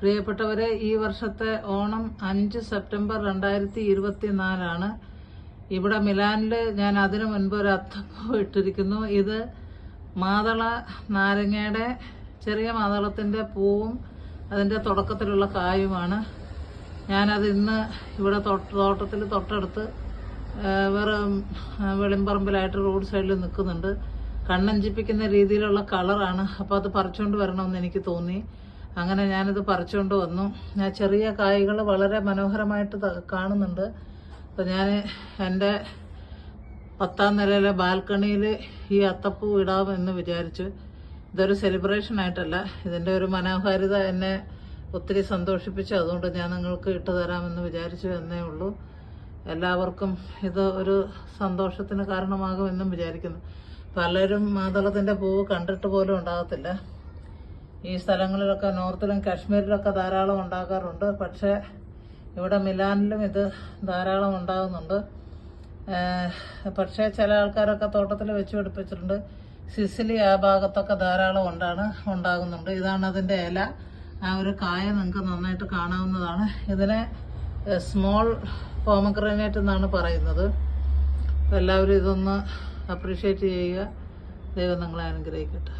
പ്രിയപ്പെട്ടവരെ ഈ വർഷത്തെ ഓണം അഞ്ച് സെപ്റ്റംബർ രണ്ടായിരത്തി ഇരുപത്തിനാലാണ് ഇവിടെ മിലാനിൽ ഞാൻ അതിനു മുൻപ് ഒരു അത്തപ്പൂ ഇട്ടിരിക്കുന്നു. ഇത് മാതള നാരങ്ങയുടെ ചെറിയ മാതളത്തിന്റെ പൂവും അതിന്റെ തുടക്കത്തിലുള്ള കായുമാണ്. ഞാനത് ഇന്ന് ഇവിടെ തൊട്ട് തോട്ടത്തിൽ തൊട്ടടുത്ത് വേറെ വെളിമ്പറമ്പിലായിട്ട് റോഡ് സൈഡിൽ നിൽക്കുന്നുണ്ട്. കണ്ണഞ്ചിപ്പിക്കുന്ന രീതിയിലുള്ള കളറാണ്. അപ്പോൾ അത് പറിച്ചുകൊണ്ട് വരണമെന്ന് എനിക്ക് തോന്നി. അങ്ങനെ ഞാനിത് പറിച്ചുകൊണ്ട് വന്നു. ഞാൻ ചെറിയ കായ്കൾ വളരെ മനോഹരമായിട്ട് കാണുന്നുണ്ട്. അപ്പോൾ ഞാൻ എന്റെ പത്താം നിലയിലെ ബാൽക്കണിയിൽ ഈ അത്തപ്പൂ ഇടാം എന്ന് വിചാരിച്ചു. ഇതൊരു സെലിബ്രേഷൻ ആയിട്ടല്ല. ഇതിന്റെ ഒരു മനോഹാരിത എന്നെ ഒത്തിരി സന്തോഷിപ്പിച്ചു. അതുകൊണ്ട് ഞാൻ നിങ്ങൾക്ക് ഇട്ട് തരാമെന്ന് വിചാരിച്ചു എന്നേ ഉള്ളൂ. എല്ലാവർക്കും ഇത് ഒരു സന്തോഷത്തിന് കാരണമാകുമെന്നും വിചാരിക്കുന്നു. പലരും മാതളത്തിന്റെ പൂവ് കണ്ടിട്ട് പോലും ഉണ്ടാകത്തില്ല. ഈ സ്ഥലങ്ങളിലൊക്കെ നോർത്തിലും കാശ്മീരിലൊക്കെ ധാരാളം ഉണ്ടാക്കാറുണ്ട് പക്ഷേ ഇവിടെ മിലാനിലും ഇത് ധാരാളം ഉണ്ടാകുന്നുണ്ട്. പക്ഷേ ചില ആൾക്കാരൊക്കെ തോട്ടത്തിൽ വെച്ച് പിടിപ്പിച്ചിട്ടുണ്ട്. സിസിലി ആ ഭാഗത്തൊക്കെ ധാരാളം ഉണ്ടാണ് ഉണ്ടാകുന്നുണ്ട്. ഇതാണ് അതിന്റെ ഇല. ആ ഒരു കായ നിങ്ങൾക്ക് നന്നായിട്ട് കാണാവുന്നതാണ്. ഇതിനെ സ്മോൾ പോമഗ്രനേറ്റ് എന്നാണ് പറയുന്നത്. എല്ലാവരും ഇതൊന്ന് അപ്രീഷിയേറ്റ് ചെയ്യുക. ദൈവം നിങ്ങളെ അനുഗ്രഹിക്കട്ടെ.